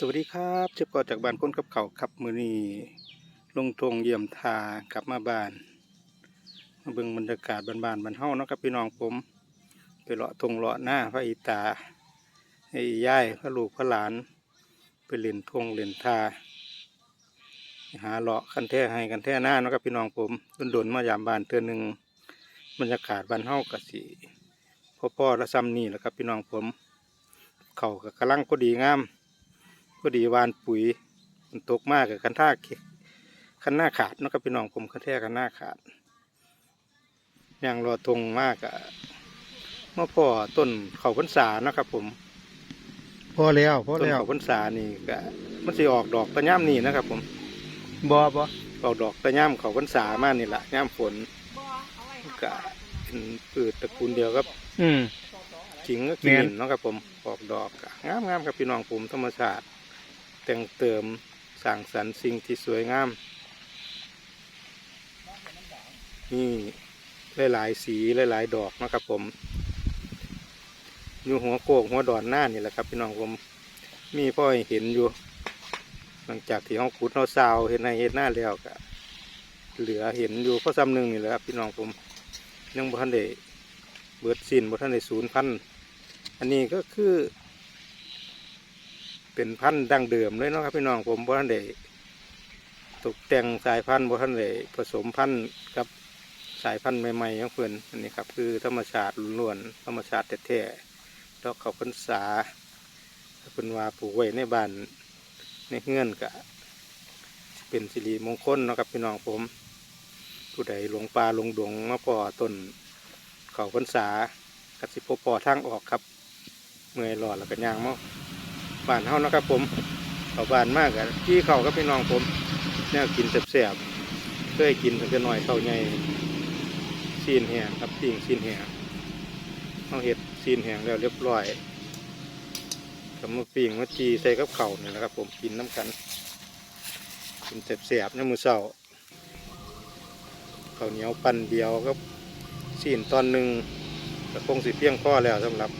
สวัสดีครับเจ็บก่อจากบ้านพ้นกับเขาครับมือนีลงทงเยี่ยมทากลับมาบ้านมาเบิ่งบรรยากาศบ้านๆบ้านเฮาเนาะครับพี่น้องผม ไปเลาะทงเลาะหน้าพระอีตาไอ้ย่ายพระลูกพระหลาน ไปเล่นทงเล่นทาหาเลาะคันแท้ให้กันแท้หน้าเนาะครับพี่น้องผมโดนๆมายามบ้านเตือนหนึ่งบรรยากาศบ้านเฮากะสิพ่อๆละซ้ำนี่แหละครับพี่น้องผม เขาก็กำลังพอดีงาม อดีวานปุ๋ยมันตกมากกับคันท่าเกคันหน้าขาดเนาะครับพี่น้องผมคันแท้คันหน้าขาดย่างรอทงมากอะเมื่อพ่อต้นเขาพรรษาเนาะครับ ผมพอแล้วพอต้นแล้วเขาพรรษานี่ก็มันสิออกดอกตะย่ำนี่นะครับ ผมบอบอออกดอกตะย่ำเขาพรรษามานี่แหละย่ำฝนก็เป็นพืชตระกูลเดียวกับอืมจิงก็กิแม่นนเนาะครับผมออกดอกก็งามงามๆครับพี่น้องผมธรรมชาติ แต่งเติมสร้างสรรค์สิ่งที่สวยงาม นี่หลายๆสีหลายๆดอกนะครับผม อยู่หัวโกกหัวดอนหน้านี่แหละครับพี่น้องผมมีพ่อเห็นอยู่ หลังจากที่ห้องขุดเราซาวเห็นในเห็นหน้าแล้วก็เหลือเห็นอยู่พราะซ้ำหนึ่งนี่แหละครับพี่น้องผมยังบ่ทันได้เบิดสิ้นบ่ทันได้ศูนย์พันอันนี้ก็คือ เป็นพันธุ์ดั้งเดิมเลยเนาะครับพี่น้องผมบ่ทันได้ตกแต่งสายพันธุ์บ่ทันได้ผสมพันธุ์กับสายพันธุ์ใหม่ๆของเพื่อนอันนี้ครับคือธรรมชาติล้วนๆธรรมชาติแท้ๆดอกเขาพรรษาเพิ่นว่าปลูกไว้ในบ้านในเฮือนก็เป็นสิริมงคลนะครับพี่น้องผมผู้ใดหลงป่าหลงดวงมาพอต้นเขาพรรษากสิพบพอทางออกครับ เมื่อยหลอดแล้วก็ย่างมา บ้านเฮานะครับ ผมเขาบ้านมากอะที่เขาก็พี่น้องผมแนวกินแซ่บๆเคยกินตั้งแต่อยเท่าใหญ่ซีนแหงครับปิ้งซีนแหงเอาเห็ดซีนแหงแล้วเรียบร้อยก็มาปิ้งมาจีใส่กับเข่านี่แหละครับ ผมกินน้ำกัน กินแซ่บๆในมื้อเช้าข้าวเหนียวปั่นเดียวก็ซีนตอนหนึ่งก็คงสิเพียงพ่อแล้วสำหรับ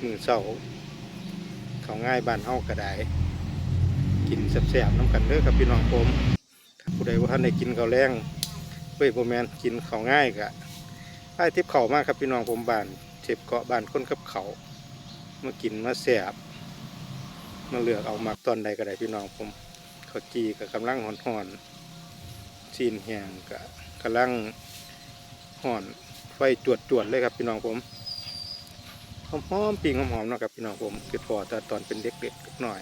มือเสา เขาง่ายบ้านเฮาก็ได้กินแซ่บๆน้ำกันเด้อครับพี่น้องผมถ้าผู้ใดว่าท่านได้กินข้าวแรงเฮ้ยผมแมนกินข้าวง่ายกะไอ้ทิพย์เขามากครับพี่น้องผมบ้านเจ็บเกาะบ้านคนกับเขามากินมาแซ่บมาเลือกเอามักตอนใดก็ได้พี่น้องผมข้าวจีกับกำลังห่อนๆซีนแห้งกับกำลังห่อนไฟจวดๆเลยครับพี่น้องผม หอมหอมๆปิ้งหอมๆเนาะครับพี่น้องผมคือพอแต่ตอนเป็นเด็กๆหน่อย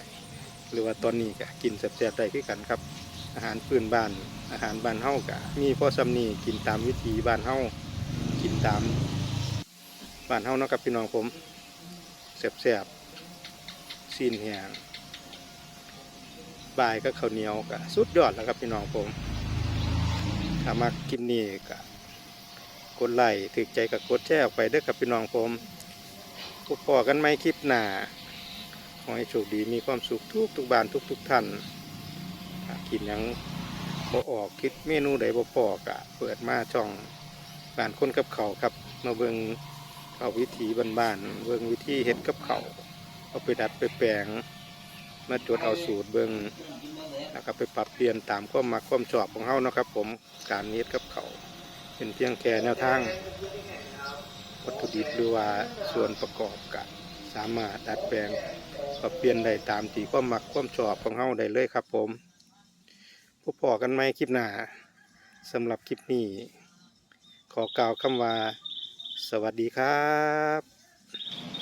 หรือว่าตอนนี้ก็กินแซ่บๆได้คือกันครับ อาหารพื้นบ้านอาหารบ้านเฮากะมีพ่อสำนีกินตามวิถีบ้านเฮากินตามบ้านเฮาเนาะครับพี่น้องผมแซ่บๆซีนแหงบายก็ข้าวเหนียวกะสุดยอดแล้วครับพี่น้องผมถ้ามากินนี่กะกดไลค์ถึกใจกับกดแชร์ออกไปเด้อครับพี่น้องผม พบพอกันไหมคลิปหน้าขอให้โชคดีมีความสุขทุกทุกบานทุกทุกท่านกินยังบ่ออกคิดเมนูใดบ่พอกะเปิดมาช่องบ้านคนกับเขาครับ มาเบิงเอาวิธีบ้านๆเบิงวิธีเฮ็ดกับเขาเอาไปดัดไปแปลง มาจดเอาสูตรเบิงแล้วก็ไปปรับเปลี่ยนตามความมักความชอบของเฮาเนาะครับ ผมการเฮ็ดกับเขาเป็นเพียงแค่แนวทาง วัตถุดิบหรือว่าส่วนประกอบกะสามารถดัดแปลงปรับเปลี่ยนได้ตามที่ความมักความชอบของเฮาได้เลยครับผมพบพอกันไหมคลิปหน้าสำหรับคลิปนี้ ขอกล่าวคำว่า สวัสดีครับ